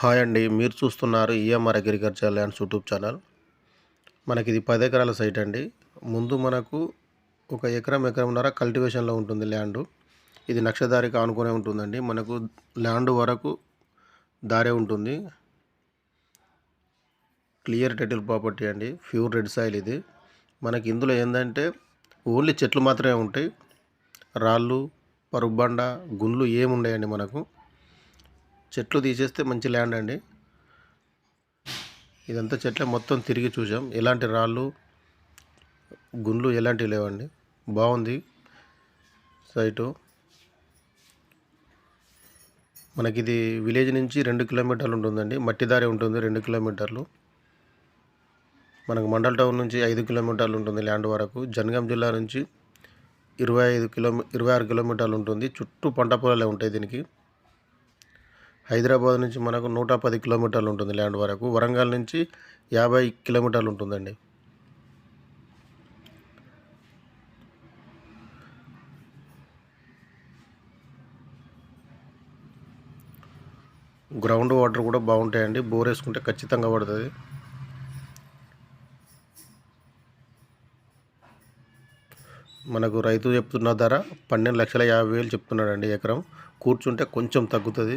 Hi అండి. మీరు చూస్తున్నారు EMR agriculture lands YouTube channel. మనకి ఇది పది ఎకరాల సైట్ అండి. ముందు మనకు ఒక ఎకరం ఎకరంన్నర కల్టివేషన్లో ఉంటుంది ల్యాండ్. ఇది నక్షదారికి ఆనుకునే ఉంటుందండి. మనకు ల్యాండ్ వరకు దారే ఉంటుంది. క్లియర్ టైటిల్ ప్రాపర్టీ అండి. ప్యూర్ రెడ్ సాయిల్ ఇది. మనకి ఇందులో ఏంటంటే ఓన్లీ చెట్లు మాత్రమే ఉంటాయి. రాళ్ళు పరుబండ గుండ్లు ఏముండయండి మనకు. చెట్లు తీసేస్తే మంచి ల్యాండ్ అండి. ఇదంతా చెట్లే మొత్తం తిరిగి చూసాం. ఎలాంటి రాళ్ళు గుండ్లు ఎలాంటివి లేవండి. బాగుంది సైటు. మనకి ఇది విలేజ్ నుంచి రెండు కిలోమీటర్లు ఉంటుందండి. మట్టి దారి ఉంటుంది రెండు కిలోమీటర్లు. మనకు మండల్ టౌన్ నుంచి ఐదు కిలోమీటర్లు ఉంటుంది ల్యాండ్ వరకు. జనగాం జిల్లా నుంచి ఇరవై ఐదు కిలోమీ ఇరవై ఆరు కిలోమీటర్లు ఉంటుంది. చుట్టూ పంట పొలాలే ఉంటాయి దీనికి. హైదరాబాద్ నుంచి మనకు నూట పది కిలోమీటర్లు ఉంటుంది ల్యాండ్ వరకు. వరంగల్ నుంచి యాభై కిలోమీటర్లు ఉంటుందండి. గ్రౌండ్ వాటర్ కూడా బాగుంటాయండి. బోర్ వేసుకుంటే ఖచ్చితంగా పడుతుంది. మనకు రైతు చెప్తున్న ధర పన్నెండు లక్షల యాభై వేలు చెప్తున్నాడండి ఎకరం. కూర్చుంటే కొంచెం తగ్గుతుంది.